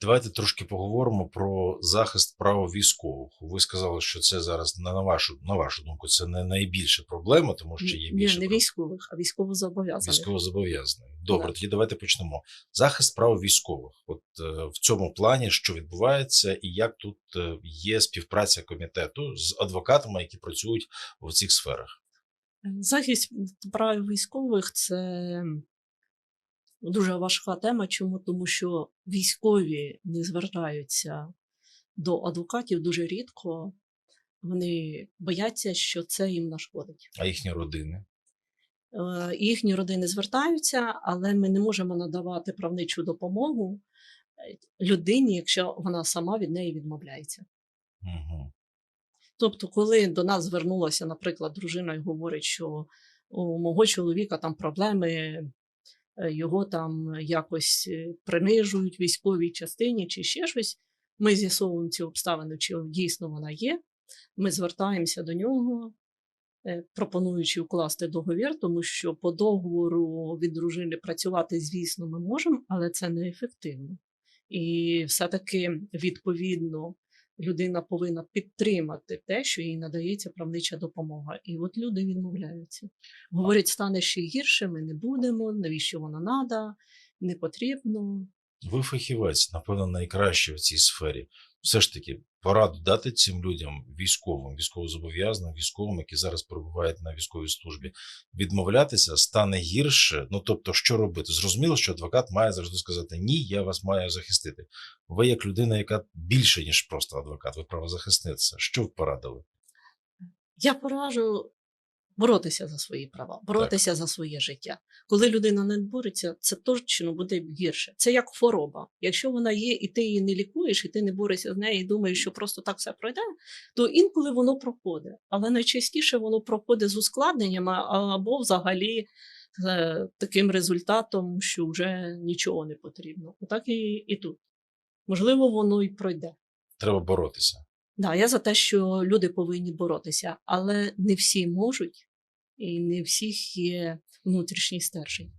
Давайте трошки поговоримо про захист прав військових. Ви сказали, що це зараз на вашу на вашу думку, це не найбільша проблема, тому що є Ні, більше не військових, а військовозобов'язаних. військовозобов'язаних. Добре, тоді давайте почнемо. Захист прав військових. От е, в цьому плані, що відбувається, і як тут е, є співпраця комітету з адвокатами, які працюють в цих сферах. Захист прав військових це дуже важка тема. Чому? Тому що військові не звертаються до адвокатів дуже рідко. Вони бояться, що це їм нашкодить. А їхні родини. Е, Їхні родини звертаються, але ми не можемо надавати правничу допомогу е, людині, якщо вона сама від неї відмовляється. Угу. Тобто, коли до нас звернулася, наприклад, дружина і говорить, що у мого чоловіка там проблеми, його там якось е, принижують в військовій частині чи ще щось, ми з'ясовуємо ці обставини, чи дійсно вона є. Ми звертаємося до нього, е, пропонуючи укласти договір, тому що по договору від дружини працювати, звісно, ми можемо, але це неефективно. І все-таки відповідно людина повинна підтримати те, що їй надається правнича допомога. І от люди відмовляються. Говорять, стане ще гірше, ми не будемо, навіщо воно треба, не потрібно. Ви фахівець, напевно, найкращий в цій сфері. Все ж таки, пораду дати цим людям, військовим, військовозобов'язаним, військовим, які зараз перебувають на військовій службі, відмовлятися стане гірше. Ну тобто, що робити? Зрозуміло, що адвокат має завжди сказати ні, я вас маю захистити. Ви, як людина, яка більше ніж просто адвокат, ви правозахисниця. Що ви порадили? Я пораджу боротися за свої права, боротися за своє життя. Коли людина не бореться, це точно буде гірше. Це як хвороба. Якщо вона є, і ти її не лікуєш, і ти не борешся з нею, і думаєш, що просто так все пройде, то інколи воно проходить. Але найчастіше воно проходить з ускладненнями або взагалі е, таким результатом, що вже нічого не потрібно. Отак і, і тут. Можливо, воно і пройде. Треба боротися. Да, я за те, що люди повинні боротися, але не всі можуть, і не всіх є внутрішній стержень.